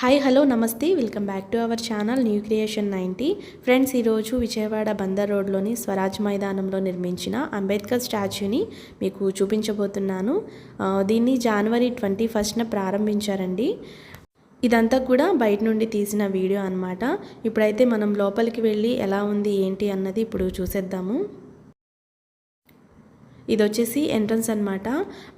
Hi hello నమస్తే. Welcome back to our channel new creation ninety friends ఈరోజు విజయవాడ బందర్ రోడ్లోని స్వరాజ్ మైదానంలో నిర్మించిన అంబేద్కర్ స్టాచ్యూని మీకు చూపించబోతున్నాను. దీన్ని జనవరి ట్వంటీ ఫస్ట్న ప్రారంభించారండి. ఇదంతా కూడా బయట నుండి తీసిన వీడియో అనమాట ఇప్పుడైతే మనం లోపలికి వెళ్ళి ఎలా ఉంది ఏంటి అన్నది ఇప్పుడు చూసేద్దాము. ఇది వచ్చేసి ఎంట్రన్స్ అన్నమాట.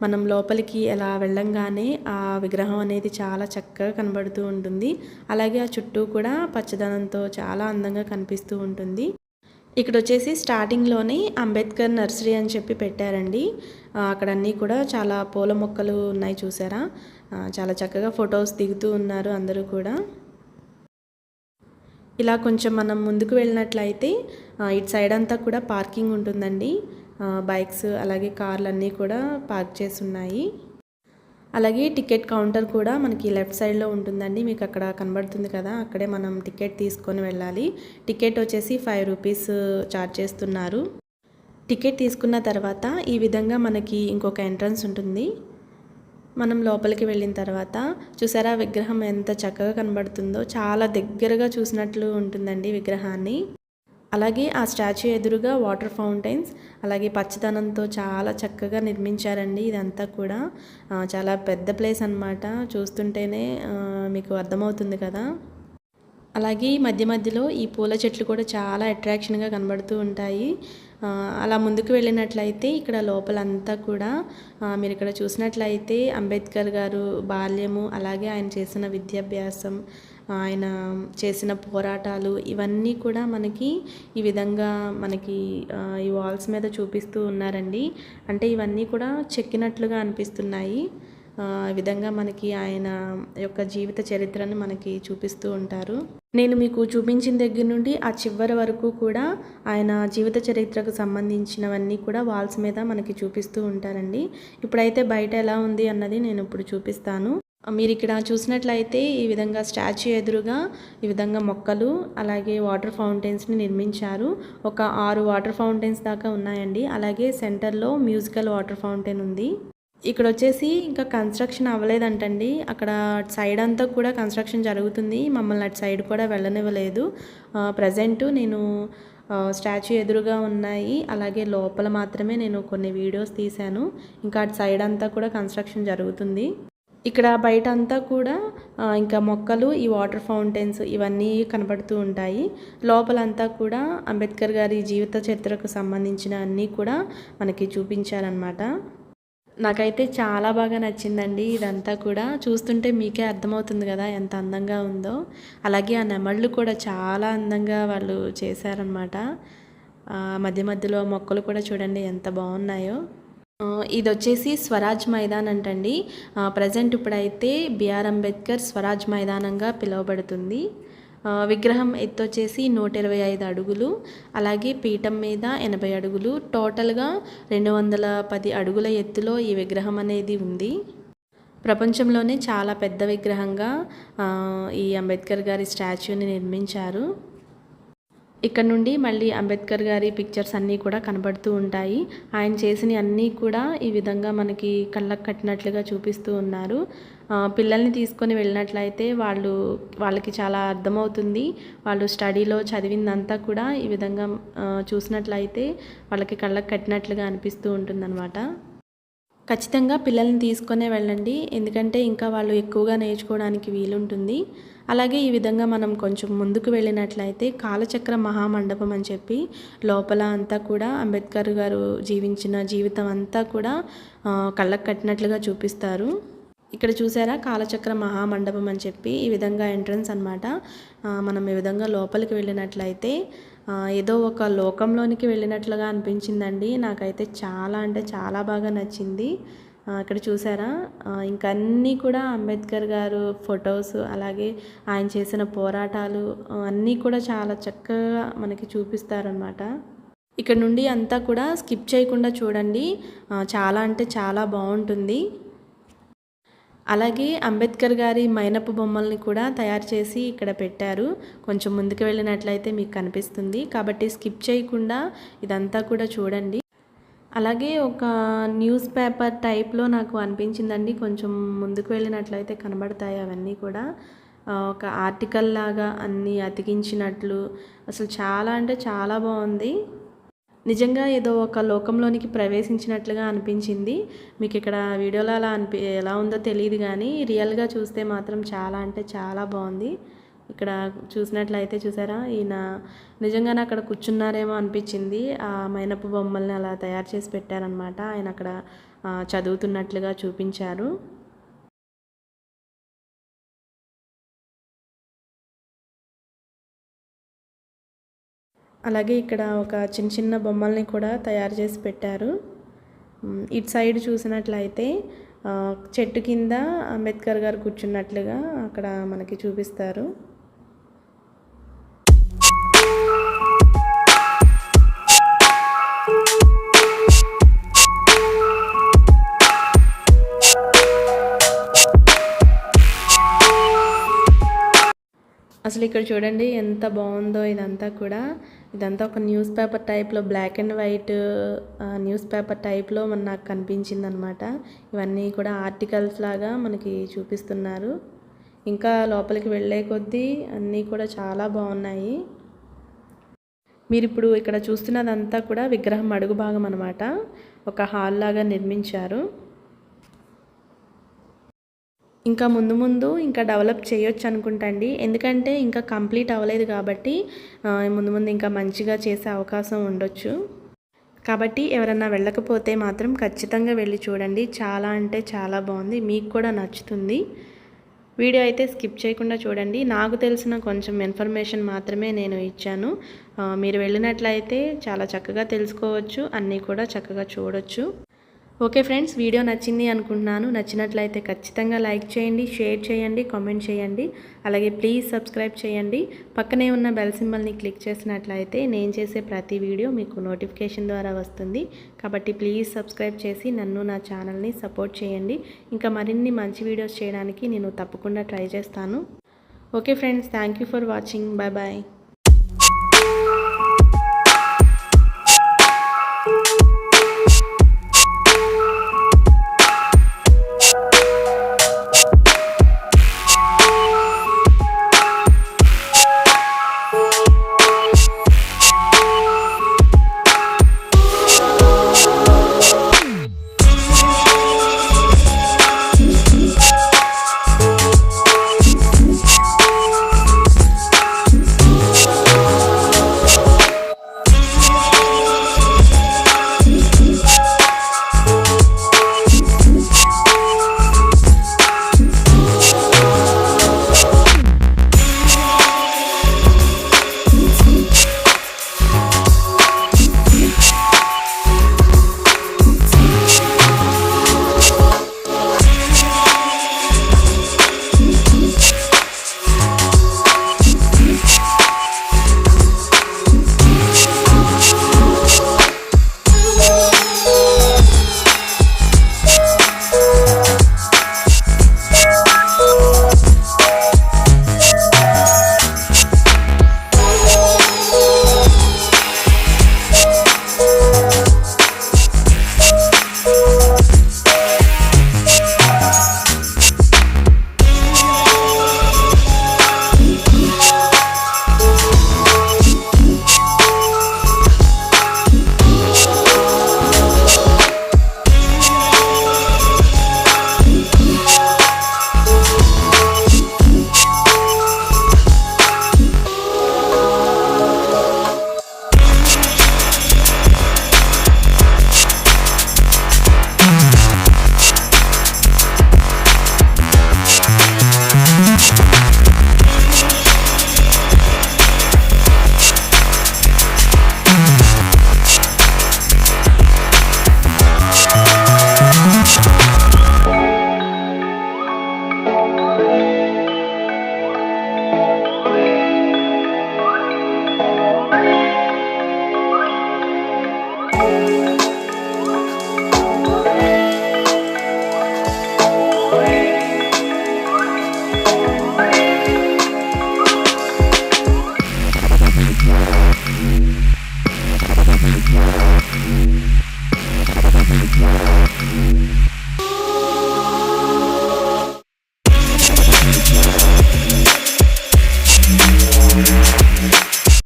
మనం లోపలికి ఎలా వెళ్ళంగానే ఆ విగ్రహం అనేది చాలా చక్కగా కనబడుతూ ఉంటుంది. అలాగే ఆ చుట్టూ కూడా పచ్చదనంతో చాలా అందంగా కనిపిస్తూ ఉంటుంది. ఇక్కడ వచ్చేసి స్టార్టింగ్లోనే అంబేద్కర్ నర్సరీ అని చెప్పి పెట్టారండి. అక్కడన్నీ అక్కడ కూడా చాలా పూల మొక్కలు ఉన్నాయి చూసారా? చాలా చక్కగా ఫొటోస్ దిగుతూ ఉన్నారు అందరూ కూడా. ఇలా కొంచెం మనం ముందుకు వెళ్ళినట్లయితే ఇటు సైడ్ అంతా కూడా పార్కింగ్ ఉంటుందండి. బైక్స్ అలాగే కార్లు అన్నీ కూడా పార్క్ చేసి ఉన్నాయి అలాగే టికెట్ కౌంటర్ కూడా మనకి లెఫ్ట్ సైడ్లో ఉంటుందండి. మీకు అక్కడ కనబడుతుంది కదా అక్కడే మనం టికెట్ తీసుకొని వెళ్ళాలి. టికెట్ వచ్చేసి ఫైవ్ రూపీస్ ఛార్జ్ చేస్తున్నారు. టికెట్ తీసుకున్న తర్వాత ఈ విధంగా మనకి ఇంకొక ఎంట్రన్స్ ఉంటుంది. మనం లోపలికి వెళ్ళిన తర్వాత చూసారా విగ్రహం ఎంత చక్కగా కనబడుతుందో చాలా దగ్గరగా చూసినట్లు ఉంటుందండి విగ్రహాన్ని. అలాగే ఆ స్టాచ్యూ ఎదురుగా వాటర్ ఫౌంటైన్స్ అలాగే పచ్చదనంతో చాలా చక్కగా నిర్మించారండి ఇదంతా కూడా. చాలా పెద్ద ప్లేస్ అన్నమాట. చూస్తుంటేనే మీకు అర్థమవుతుంది కదా. అలాగే మధ్య మధ్యలో ఈ పూల చెట్లు కూడా చాలా అట్రాక్షన్గా కనబడుతూ ఉంటాయి. అలా ముందుకు వెళ్ళినట్లయితే ఇక్కడ లోపలంతా కూడా మీరు ఇక్కడ చూసినట్లయితే అంబేద్కర్ గారు బాల్యము అలాగే ఆయన చేసిన విద్యాభ్యాసం ఆయన చేసిన పోరాటాలు ఇవన్నీ కూడా మనకి ఈ విధంగా మనకి ఈ వాల్స్ మీద చూపిస్తూ ఉన్నారండి. అంటే ఇవన్నీ కూడా చెక్కినట్లుగా అనిపిస్తున్నాయి. ఈ విధంగా మనకి ఆయన యొక్క జీవిత చరిత్రను మనకి చూపిస్తూ ఉంటారు. నేను మీకు చూపించిన దగ్గర నుండి ఆ చివరి వరకు కూడా ఆయన జీవిత చరిత్రకు సంబంధించినవన్నీ కూడా వాల్స్ మీద మనకి చూపిస్తూ ఉంటారండి. ఇప్పుడైతే బయట ఎలా ఉంది అన్నది నేను ఇప్పుడు చూపిస్తాను. మీరు ఇక్కడ చూసినట్లయితే ఈ విధంగా స్టాచ్యూ ఎదురుగా ఈ విధంగా మొక్కలు అలాగే వాటర్ ఫౌంటైన్స్ని నిర్మించారు. ఒక ఆరు వాటర్ ఫౌంటైన్స్ దాకా ఉన్నాయండి. అలాగే సెంటర్లో మ్యూజికల్ వాటర్ ఫౌంటైన్ ఉంది. ఇక్కడ వచ్చేసి ఇంకా కన్స్ట్రక్షన్ అవ్వలేదంటండి. అక్కడ సైడ్ అంతా కూడా కన్స్ట్రక్షన్ జరుగుతుంది. మమ్మల్ని అటు సైడ్ కూడా వెళ్ళనివ్వలేదు. ప్రజెంట్ నేను స్టాచ్యూ ఎదురుగా ఉన్నాయి. అలాగే లోపల మాత్రమే నేను కొన్ని వీడియోస్ తీశాను. ఇంకా అటు సైడ్ అంతా కూడా కన్స్ట్రక్షన్ జరుగుతుంది. ఇక్కడ బయట అంతా కూడా ఇంకా మొక్కలు ఈ వాటర్ ఫౌంటైన్స్ ఇవన్నీ కనబడుతూ ఉంటాయి. లోపలంతా కూడా అంబేద్కర్ గారి జీవిత చరిత్రకు సంబంధించిన అన్నీ కూడా మనకి చూపించారనమాట నాకైతే చాలా బాగా నచ్చిందండి ఇదంతా కూడా. చూస్తుంటే మీకే అర్థమవుతుంది కదా ఎంత అందంగా ఉందో. అలాగే ఆ నెమళ్ళు కూడా చాలా అందంగా వాళ్ళు చేశారనమాట మధ్య మధ్యలో మొక్కలు కూడా చూడండి ఎంత బాగున్నాయో. ఇది వచ్చేసి స్వరాజ్ మైదాన్ అంటండి. ప్రజెంట్ ఇప్పుడైతే బిఆర్ అంబేద్కర్ స్వరాజ్ మైదానంగా పిలువబడుతుంది. విగ్రహం ఎత్తు వచ్చేసి నూట ఇరవై ఐదు అడుగులు అలాగే పీఠం మీద ఎనభై అడుగులు టోటల్గా రెండు వందల పది అడుగుల ఎత్తులో ఈ విగ్రహం అనేది ఉంది. ప్రపంచంలోనే చాలా పెద్ద విగ్రహంగా ఈ అంబేద్కర్ గారి స్టాచ్యూని నిర్మించారు. ఇక్కడ నుండి మళ్ళీ అంబేద్కర్ గారి పిక్చర్స్ అన్నీ కూడా కనబడుతూ ఉంటాయి. ఆయన చేసిన అన్నీ కూడా ఈ విధంగా మనకి కళ్ళకు కట్టినట్లుగా చూపిస్తూ ఉన్నారు. పిల్లల్ని తీసుకొని వెళ్ళినట్లయితే వాళ్ళు వాళ్ళకి చాలా అర్థమవుతుంది. వాళ్ళు స్టడీలో చదివిందంతా కూడా ఈ విధంగా చూసినట్లయితే వాళ్ళకి కళ్ళకు కట్టినట్లుగా అనిపిస్తూ ఉంటుందన్నమాట. ఖచ్చితంగా పిల్లల్ని తీసుకొనే వెళ్ళండి. ఎందుకంటే ఇంకా వాళ్ళు ఎక్కువగా నేర్చుకోవడానికి వీలుంటుంది. అలాగే ఈ విధంగా మనం కొంచెం ముందుకు వెళ్ళినట్లయితే కాలచక్ర మహామండపం అని చెప్పి లోపల అంతా కూడా అంబేద్కర్ గారు జీవించిన జీవితం అంతా కూడా కళ్ళకు కట్టినట్లుగా చూపిస్తారు. ఇక్కడ చూసారా? కాలచక్ర మహామండపం అని చెప్పి ఈ విధంగా ఎంట్రన్స్ అనమాట మనం ఈ విధంగా లోపలికి వెళ్ళినట్లయితే ఏదో ఒక లోకంలోనికి వెళ్ళినట్లుగా అనిపించిందండి. నాకైతే చాలా అంటే చాలా బాగా నచ్చింది. ఇక్కడ చూసారా? ఇంకా అన్నీ కూడా అంబేద్కర్ గారు ఫొటోస్ అలాగే ఆయన చేసిన పోరాటాలు అన్నీ కూడా చాలా చక్కగా మనకి చూపిస్తారనమాట ఇక్కడ నుండి అంతా కూడా స్కిప్ చేయకుండా చూడండి. చాలా అంటే చాలా బాగుంటుంది. అలాగే అంబేద్కర్ గారి మైనపు బొమ్మల్ని కూడా తయారు చేసి ఇక్కడ పెట్టారు. కొంచెం ముందుకు వెళ్ళినట్లయితే మీకు కనిపిస్తుంది. కాబట్టి స్కిప్ చేయకుండా ఇదంతా కూడా చూడండి. అలాగే ఒక న్యూస్ పేపర్ టైప్లో నాకు అనిపించిందండి. కొంచెం ముందుకు వెళ్ళినట్లయితే కనబడతాయి అవన్నీ కూడా. ఒక ఆర్టికల్ లాగా అన్నీ అతికించినట్లు. అసలు చాలా అంటే చాలా బాగుంది. నిజంగా ఏదో ఒక లోకంలోనికి ప్రవేశించినట్లుగా అనిపించింది. మీకు ఇక్కడ వీడియోలో అలా అనిపి ఎలా ఉందో తెలియదు కానీ రియల్గా చూస్తే మాత్రం చాలా అంటే చాలా బాగుంది. ఇక్కడ చూసినట్లయితే చూసారా? ఈయన నిజంగానే అక్కడ కూర్చున్నారేమో అనిపించింది. ఆ మైనపు బొమ్మల్ని అలా తయారు చేసి పెట్టారనమాట ఆయన అక్కడ చదువుతున్నట్లుగా చూపించారు. అలాగే ఇక్కడ ఒక చిన్న చిన్న బొమ్మల్ని కూడా తయారు చేసి పెట్టారు. ఇటు సైడ్ చూసినట్లయితే చెట్టు కింద అంబేద్కర్ గారు కూర్చున్నట్లుగా అక్కడ మనకి చూపిస్తారు. అసలు ఇక్కడ చూడండి ఎంత బాగుందో ఇదంతా కూడా. ఇదంతా ఒక న్యూస్ పేపర్ టైప్లో black and white news paper టైప్లో మన నాకు కనిపించింది అనమాట ఇవన్నీ కూడా ఆర్టికల్స్ లాగా మనకి చూపిస్తున్నారు. ఇంకా లోపలికి వెళ్ళే కొద్దీ అన్నీ కూడా చాలా బాగున్నాయి. మీరు ఇప్పుడు ఇక్కడ చూస్తున్నదంతా కూడా విగ్రహం అడుగు భాగం అనమాట ఒక హాల్ లాగా నిర్మించారు. ఇంకా ముందు ముందు ఇంకా డెవలప్ చేయొచ్చు అనుకుంటండి. ఎందుకంటే ఇంకా కంప్లీట్ అవ్వలేదు కాబట్టి ముందు ముందు ఇంకా మంచిగా చేసే అవకాశం ఉండొచ్చు. కాబట్టి ఎవరన్నా వెళ్ళకపోతే మాత్రం ఖచ్చితంగా వెళ్ళి చూడండి. చాలా అంటే చాలా బాగుంది. మీకు కూడా నచ్చుతుంది. వీడియో అయితే స్కిప్ చేయకుండా చూడండి. నాకు తెలిసిన కొంచెం ఇన్ఫర్మేషన్ మాత్రమే నేను ఇచ్చాను. మీరు వెళ్ళినట్లయితే చాలా చక్కగా తెలుసుకోవచ్చు. అన్నీ కూడా చక్కగా చూడొచ్చు. ఓకే ఫ్రెండ్స్ వీడియో నచ్చింది అనుకుంటున్నాను. నచ్చినట్లయితే ఖచ్చితంగా లైక్ చేయండి షేర్ చేయండి కామెంట్ చేయండి. అలాగే ప్లీజ్ సబ్స్క్రైబ్ చేయండి. పక్కనే ఉన్న బెల్ సింబల్ని క్లిక్ చేసినట్లయితే నేను చేసే ప్రతి వీడియో మీకు నోటిఫికేషన్ ద్వారా వస్తుంది. కాబట్టి ప్లీజ్ సబ్స్క్రైబ్ చేసి నన్ను నా ఛానల్ని సపోర్ట్ చేయండి. ఇంకా మరిన్ని మంచి వీడియోస్ చేయడానికి నేను తప్పకుండా ట్రై చేస్తాను. Okay friends thank you for watching. Bye bye